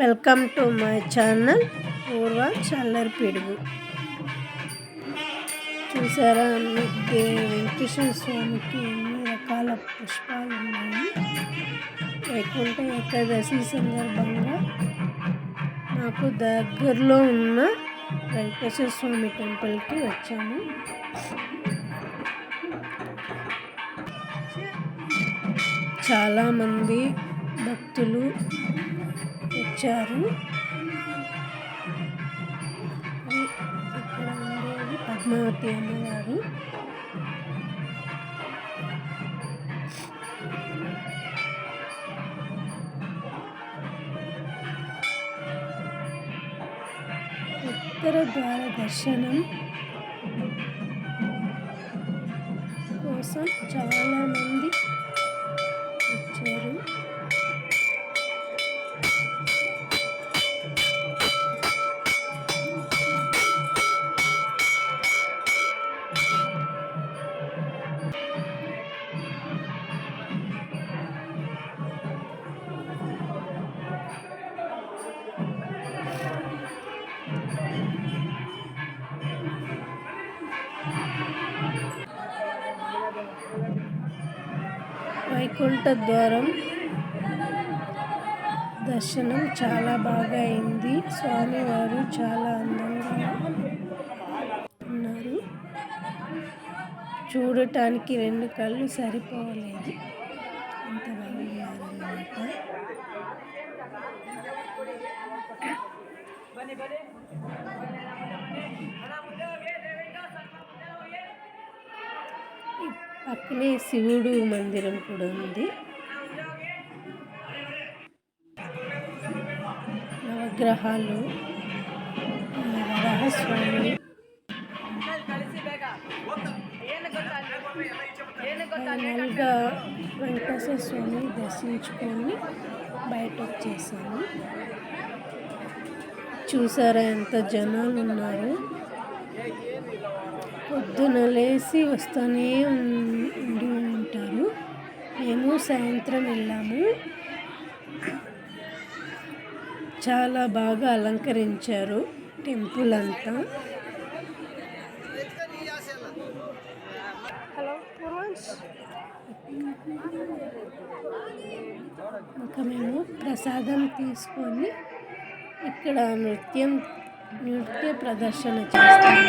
Welcome to my channel పూర్వ చల్లరి పిడుగు. చూసారా వెంకటేశ్వర స్వామికి ఎన్ని రకాల పుష్పాలు ఉన్నాయి? లేకుంటే ఏకాదశి సందర్భంగా నాకు దగ్గరలో ఉన్న వెంకటేశ్వర స్వామి టెంపుల్కి వచ్చాము చాలామంది భక్తులు వచ్చారు. ఇక్కడ ఉండేది పద్మావతి అమ్మవారు. ఉత్తర ద్వార దర్శనం కోసం చాలామంది వైకుంఠ ద్వారం దర్శనం చాలా బాగా అయింది. స్వామివారు చాలా అందంగా ఉన్నారు. చూడటానికి రెండు కళ్ళు సరిపోలేదు. అంత బాగున్నారన్నమాట. పక్కనే శివుడు మందిరం కూడా ఉంది. నవగ్రహాలు వరహస్వామి ఫైనల్గా వెంకటేశ్వర స్వామి దర్శించుకొని బయట వచ్చేసాము చూసారా ఎంత జనాలు ఉన్నారు పొద్దున లేచి వస్తూనే ఉండి ఉంటారు. మేము సాయంత్రం వెళ్ళాము. చాలా బాగా అలంకరించారు టెంపుల్ అంతా. ఇంకా మేము ప్రసాదం తీసుకొని ఇక్కడ నృత్యం నృత్య ప్రదర్శన చేస్తాను.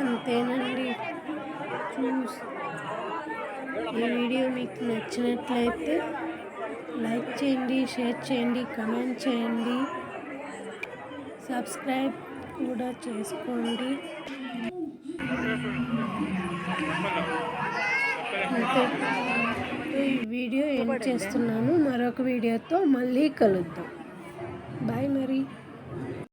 అంతేనండి. చూసి ఈ వీడియో మీకు నచ్చినట్లయితే లైక్ చేయండి షేర్ చేయండి కమెంట్ చేయండి. సబ్స్క్రైబ్ కూడా చేసుకోండి. అంతే. ఈ వీడియో ఏం చేస్తున్నాను. మరొక వీడియోతో మళ్ళీ కలుద్దాం. బాయ్ మరి.